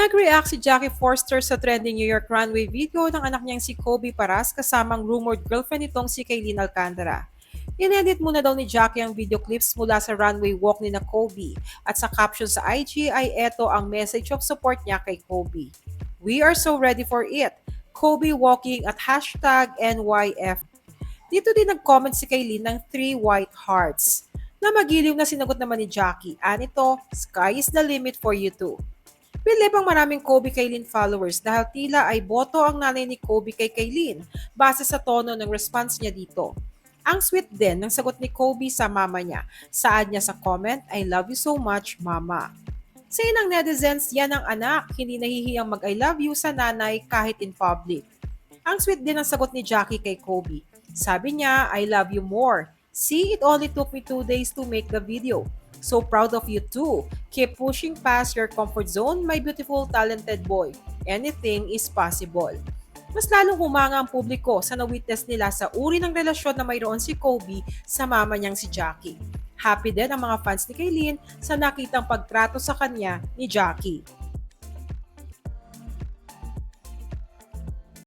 Nag-react si Jackie Forster sa trending New York runway video ng anak niyang si Kobe Paras kasamang rumored girlfriend nitong si Kaylin Alcantara. Inedit muna daw ni Jackie ang video clips mula sa runway walk ni na Kobe at sa caption sa IG ay eto ang message of support niya kay Kobe. We are so ready for it. Kobe walking at hashtag NYF. Dito din nag-comment si Kaylin ng three white hearts na magiliw na sinagot naman ni Jackie. Anito, sky is the limit for you too. Bilib ang maraming Kobe Kaylin followers dahil tila ay boto ang nanay ni Kobe kay Kaylin base sa tono ng response niya dito. Ang sweet din ng sagot ni Kobe sa mama niya. Saad niya sa comment, I love you so much, mama. Sa inang netizens, yan ang anak, hindi nahihiyang mag-I love you sa nanay kahit in public. Ang sweet din ang sagot ni Jackie kay Kobe. Sabi niya, I love you more. See, it only took me two days to make the video. So proud of you too. Keep pushing past your comfort zone, my beautiful, talented boy. Anything is possible. Mas lalong humanga ang publiko sa na-witness nila sa uri ng relasyon na mayroon si Kobe sa mama niyang si Jackie. Happy din ang mga fans ni Kaylin sa nakitang pagtrato sa kanya ni Jackie.